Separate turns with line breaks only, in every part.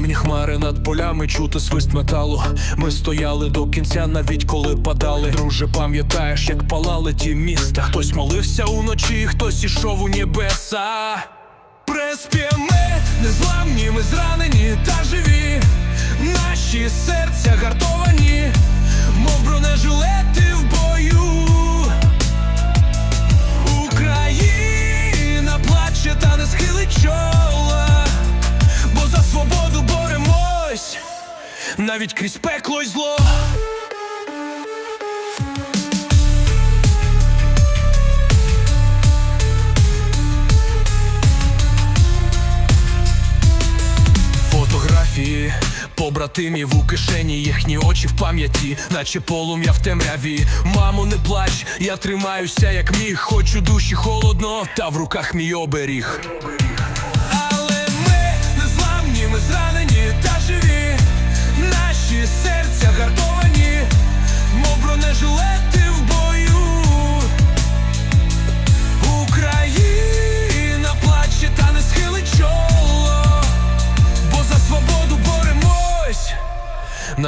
Темні хмари над полями, чути свист металу. Ми стояли до кінця, навіть коли падали. Друже, пам'ятаєш, як палали ті міста. Хтось молився уночі, хтось ішов у небеса. Преспіме, незламні, ми зранені та живі. Наші серця гартовані, мов бронежилети в бою. Боремось, навіть крізь пекло й зло. Фотографії побратимів у кишені, їхні очі в пам'яті, наче полум'я в темряві. Мамо, не плач, я тримаюся, як міг. Хочу душі холодно, та в руках мій оберіг.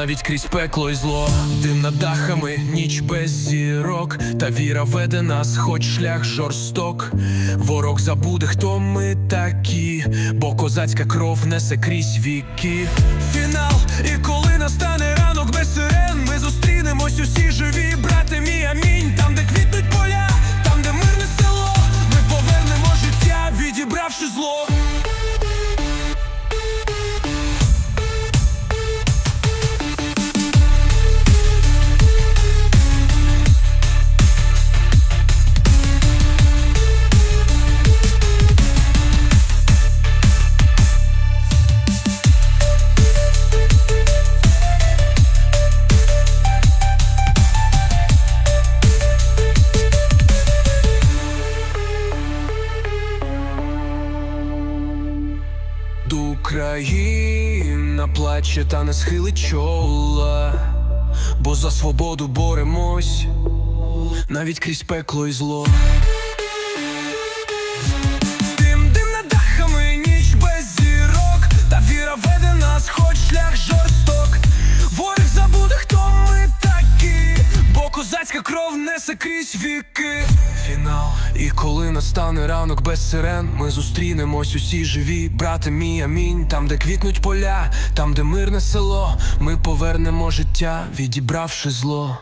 Навіть крізь пекло і зло, дим над дахами, ніч без зірок, та віра веде нас, хоч шлях жорсток. Ворог забуде, хто ми такі, бо козацька кров несе крізь віки. Фінал, і коли настане ранок без сирен, ми зустрінемось усі живі, брати мій, амінь. Україна плаче та не схилить чола, бо за свободу боремось, навіть крізь пекло і зло. Дим, дим над дахами, ніч без зірок, та віра веде нас, хоч шлях жорсток. Ворог забуде, хто ми такі, бо козацька кров несе крізь віки. Фінал, і коли настане ранок без сирен, ми зустрінемось усі живі, брате мій, амінь. Там, де квітнуть поля, там, де мирне село, ми повернемо життя, відібравши зло.